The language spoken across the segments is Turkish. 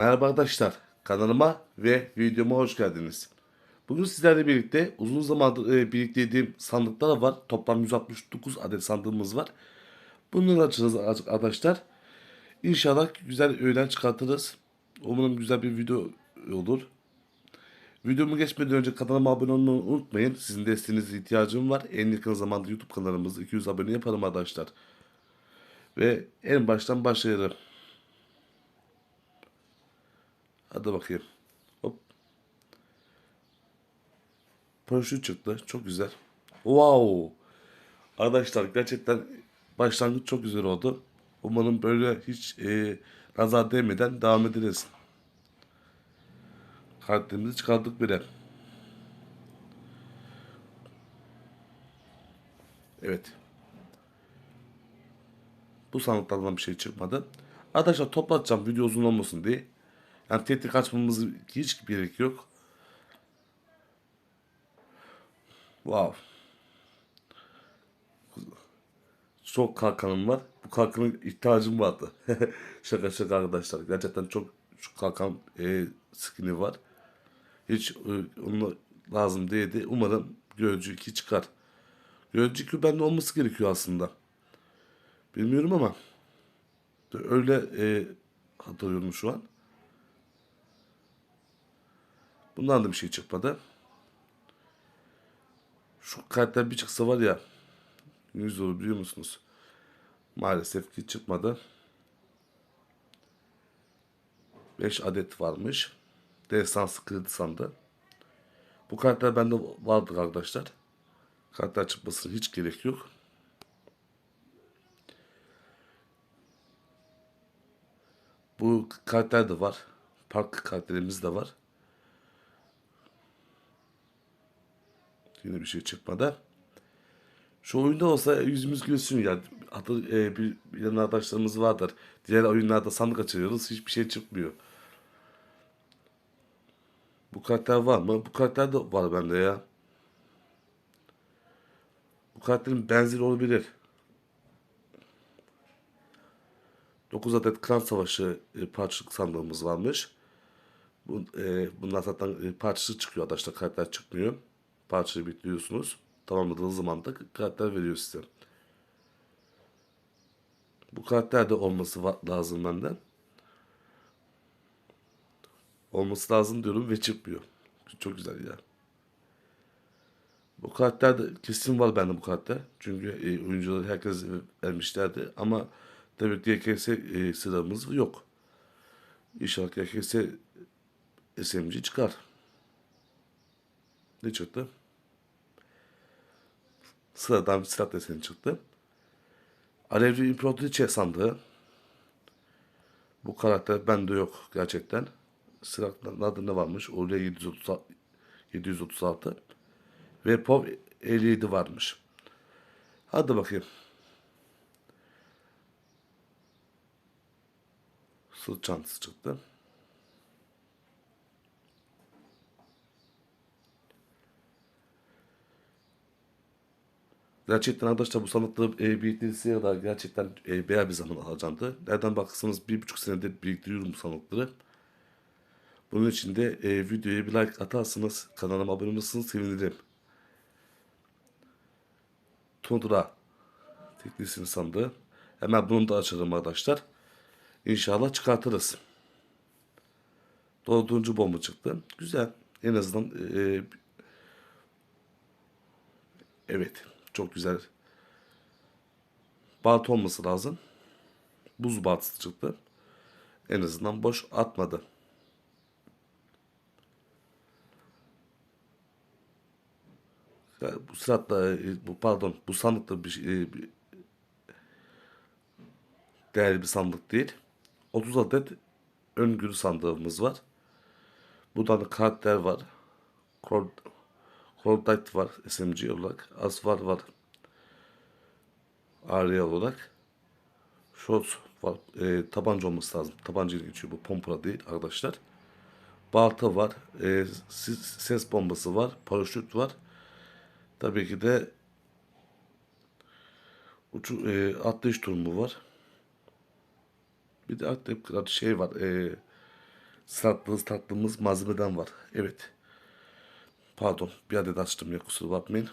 Merhaba arkadaşlar, kanalıma ve videoma hoş geldiniz. Bugün sizlerle birlikte uzun zamandır e, biriktirdiğim sandıklar var. Toplam 169 adet sandığımız var. Bunları açacağız arkadaşlar. İnşallah güzel öğlen çıkartırız. Umarım güzel bir video olur. Videomu geçmeden önce kanalıma abone olmayı unutmayın. Sizin desteğinize ihtiyacım var. En yakın zamanda YouTube kanalımızı 200 abone yapalım arkadaşlar. Ve en baştan başlayalım. Hadi bakayım. Hop. Paraşüt çıktı. Çok güzel. Wow. Arkadaşlar gerçekten başlangıç çok güzel oldu. Umarım böyle hiç e, nazar değmeden devam ederiz. Kartlarımızı çıkardık bile. Evet. Bu sandıklardan bir şey çıkmadı. Arkadaşlar toplatacağım video uzun olmasın diye. Yani tek tek açmamız hiç gerek yok. Wow. Çok kalkanım var. Bu kalkanın ihtiyacım vardı. şaka şaka arkadaşlar. Gerçekten çok şu kalkan e, skin'i var. Hiç e, onu lazım değildi. Umarım Gözcü 2 çıkar. Gözcü 2 bende olması gerekiyor aslında. Bilmiyorum ama öyle e, hatırlıyorum şu an. Bundan da bir şey çıkmadı. Şu kartlar bir çıksa var ya 100 olur biliyor musunuz? Maalesef ki çıkmadı. 5 adet varmış. Destansı kredi sandı. Bu kartlar bende vardı arkadaşlar. Kartlar çıkmasına hiç gerek yok. Bu kartlar da var. Park kartlarımız da var. Yine bir şey çıkmadı. Şu oyunda olsa yüzümüz gülsün ya. Hatır, e, bir, bilen arkadaşlarımız vardır. Diğer oyunlarda sandık açıyoruz. Hiçbir şey çıkmıyor. Bu karakter var mı? Bu karakter de var bende ya. Bu karakterin benzeri olabilir. 9 adet klan savaşı e, parçalık sandığımız varmış. Bu, e, bunlar zaten e, parçası çıkıyor arkadaşlar. Karakter çıkmıyor. Parçayı bitiriyorsunuz. Tamamladığınız zaman da karakter veriyor size. Bu karakter de olması lazım benden. Olması lazım diyorum ve çıkmıyor. Çok güzel ya. Bu karakter de kesin var bende bu karakter. Çünkü e, oyuncuları herkes vermişlerdi. Ama tabii ki YKS e, sıramız yok. İnşallah YKS SMG çıkar. Ne çıktı? Sıradan bir silah deseni çıktı. Alevli İmparatoriçe sandığı. Bu karakter bende yok gerçekten. Silahların adı ne varmış? Oraya 736, 736. Ve POV 57 varmış. Hadi bakayım. Sırt çantası çıktı. Gerçekten arkadaşlar bu sanatları e, biriktirirse kadar gerçekten e, bayağı bir zaman alacaktı. Nereden baksanız bir buçuk senedir biriktiriyorum bu sanatları. Bunun için de e, videoya bir like atarsanız kanalıma abone olursanız sevinirim. Tundra teklisini sandığı. Hemen bunu da açalım arkadaşlar. İnşallah çıkartırız. Dördüncü bomba çıktı. Güzel. En azından e, evet. Çok güzel. Balta olması lazım. Buz baltası çıktı. En azından boş atmadı. Ya bu sırada e, bu pardon bu sandıkta bir, şey- e, bir değerli bir sandık değil. 30 adet öngörü sandığımız var. Buradan da karakter var. Kord, Kordite var SMG olarak. Asvar var. Ariel olarak. Shot var. E, tabanca olması lazım. Tabanca ile geçiyor bu. Pompra değil arkadaşlar. Balta var. E, ses, bombası var. Paraşüt var. Tabii ki de uçu, e, atlayış durumu var. Bir de atlayıp şey var. E, sattığımız tattığımız malzemeden var. Evet. Pardon bir adet açtım ya kusura bakmayın.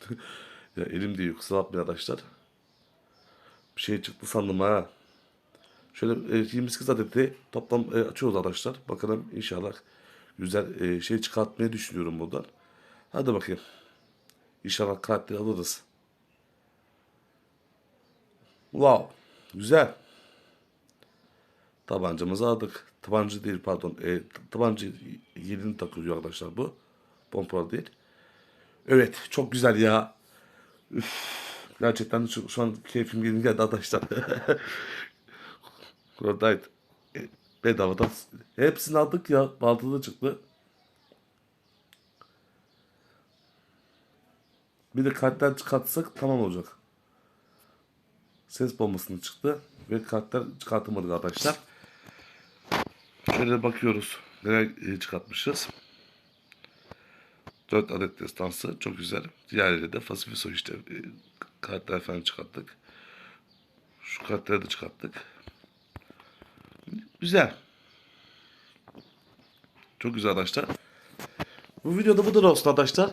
ya elim değil kusura bakmayın arkadaşlar. Bir şey çıktı sandım ha. Şöyle e, 28 adeti toplam e, açıyoruz arkadaşlar. Bakalım inşallah güzel e, şey çıkartmayı düşünüyorum buradan. Hadi bakayım. İnşallah karakter alırız. Wow. Güzel. Tabancamızı aldık. Tabanca değil pardon. E, tabanca yerini takıyor arkadaşlar bu. Pompalı değil. Evet çok güzel ya. Üf, gerçekten şu, şu an keyfim yerine geldi arkadaşlar. Buradaydı. E, Bedavadan. Hepsini aldık ya. Baltıda çıktı. Bir de kartlar çıkartsak tamam olacak. Ses bombasını çıktı. Ve kartlar çıkartamadık arkadaşlar. Şöyle bakıyoruz. Neler e, çıkartmışız. 4 adet destansı. Çok güzel. Diğerleri de Fasifiso işte. E, kartlar falan çıkarttık. Şu kartları da çıkarttık. Güzel. Çok güzel arkadaşlar. Bu videoda bu da olsun arkadaşlar.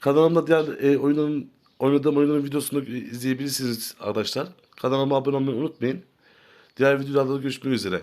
Kanalımda diğer e, oyunun oynadığım oyunun videosunu izleyebilirsiniz arkadaşlar. Kanalıma abone olmayı unutmayın. Diğer videolarda görüşmek üzere.